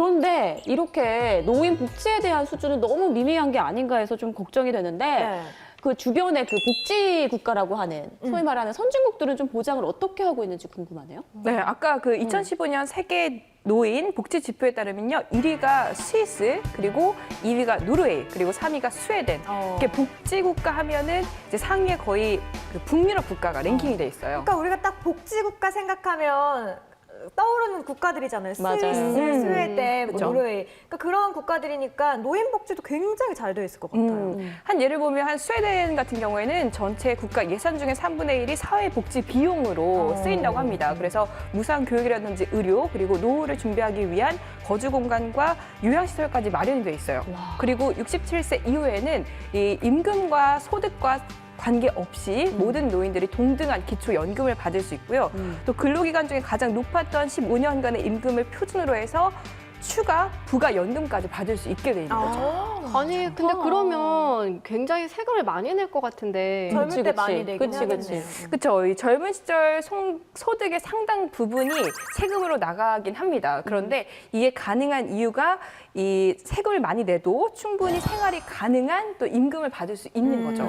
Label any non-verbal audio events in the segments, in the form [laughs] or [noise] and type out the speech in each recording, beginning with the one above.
그런데 이렇게 노인 복지에 대한 수준은 너무 미미한 게 아닌가 해서 좀 걱정이 되는데 네. 그 주변에 그 복지 국가라고 하는 음. 소위 말하는 선진국들은 좀 보장을 어떻게 하고 있는지 궁금하네요. 네, 아까 그 2015년 세계 노인 복지 지표에 따르면요. 1위가 스위스, 그리고 2위가 노르웨이, 그리고 3위가 스웨덴. 어. 이렇게 복지 국가 하면은 이제 상위에 거의 그 북유럽 국가가 랭킹이 돼 있어요. 그러니까 우리가 딱 복지국가 생각하면 떠오르는 국가들이잖아요. 스위스, 맞아요. 음. 스웨덴, 뭐 그쵸. 노르웨이. 그러니까 그런 국가들이니까 노인 복지도 굉장히 잘 되어 있을 것 같아요. 음, 한 예를 보면 한 스웨덴 같은 경우에는 전체 국가 예산 중에 3분의 1이 사회복지 비용으로 어. 쓰인다고 합니다. 그래서 무상 교육이라든지 의료 그리고 노후를 준비하기 위한 거주 공간과 요양시설까지 마련이 돼 있어요. 그리고 67세 이후에는 이 임금과 소득과 관계없이 모든 노인들이 동등한 기초 연금을 받을 수 있고요. 또 근로기간 중에 가장 높았던 15년간의 임금을 표준으로 해서 추가 부가 연금까지 받을 수 있게 돼 있는 거죠. 아, 아니 근데 그러면 굉장히 세금을 많이 낼 것 같은데 젊을 그치, 때 그치. 많이 내긴 그치, 하겠네요. 그치. 그렇죠. 이 젊은 시절 송- 소득의 상당 부분이 세금으로 나가긴 합니다. 그런데 이게 가능한 이유가 이 세금을 많이 내도 충분히 생활이 가능한 또 임금을 받을 수 있는 거죠.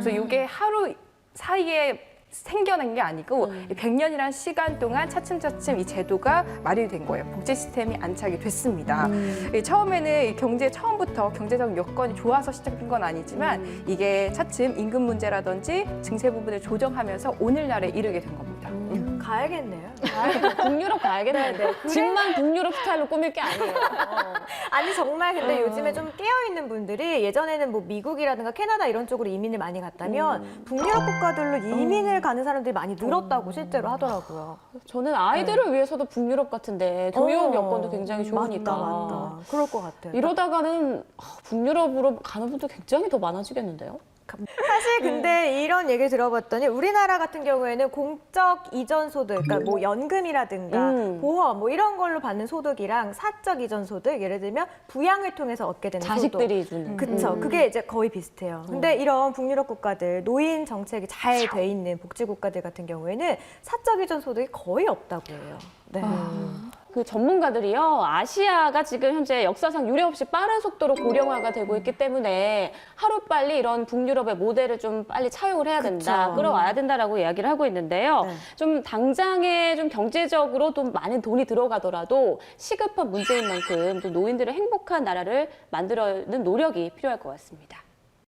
그래서 이게 하루 사이에 생겨난 게 아니고 이 100년이라는 시간 동안 차츰차츰 이 제도가 마련이 된 거예요. 복지 시스템이 안착이 됐습니다. 이 처음에는 이 경제 처음부터 경제적 여건이 좋아서 시작된 건 아니지만 이게 차츰 임금 문제라든지 증세 부분을 조정하면서 오늘날에 이르게 된 겁니다. 음, 가야겠네요. [laughs] 북유럽 가야겠네. 네, 네. 집만 북유럽 스타일로 꾸밀 게 아니에요. [laughs] 아니 정말 근데 어. 요즘에 좀 깨어 있는 분들이 예전에는 뭐 미국이라든가 캐나다 이런 쪽으로 이민을 많이 갔다면 음. 북유럽 국가들로 어. 이민을 가는 사람들이 많이 늘었다고 실제로 하더라고요. 저는 아이들을 위해서도 북유럽 같은데 교육 어, 여건도 굉장히 좋으니까. 맞다, 맞다. 그럴 것 같아요. 이러다가는 아, 북유럽으로 가는 분도 굉장히 더 많아지겠는데요? 사실 근데 이런 얘기를 들어봤더니 우리나라 같은 경우에는 공적 이전 소득, 그러니까 뭐 연금이라든가 음. 보험 뭐 이런 걸로 받는 소득이랑 사적 이전 소득, 예를 들면 부양을 통해서 얻게 되는 소득. 자식들이 주는. 그쵸. 음. 그게 이제 거의 비슷해요. 근데 이런 북유럽 국가들, 노인 정책이 잘 돼 있는 복지 국가들 같은 경우에는 사적 이전 소득이 거의 없다고 해요. 네. 그 전문가들이요, 아시아가 지금 현재 역사상 유례 없이 빠른 속도로 고령화가 되고 있기 때문에 하루빨리 이런 북유럽의 모델을 좀 빨리 차용을 해야 된다, 그쵸. 끌어와야 된다라고 이야기를 하고 있는데요. 네. 좀 당장에 좀 경제적으로 좀 많은 돈이 들어가더라도 시급한 문제인 만큼 좀 노인들의 행복한 나라를 만들어는 노력이 필요할 것 같습니다.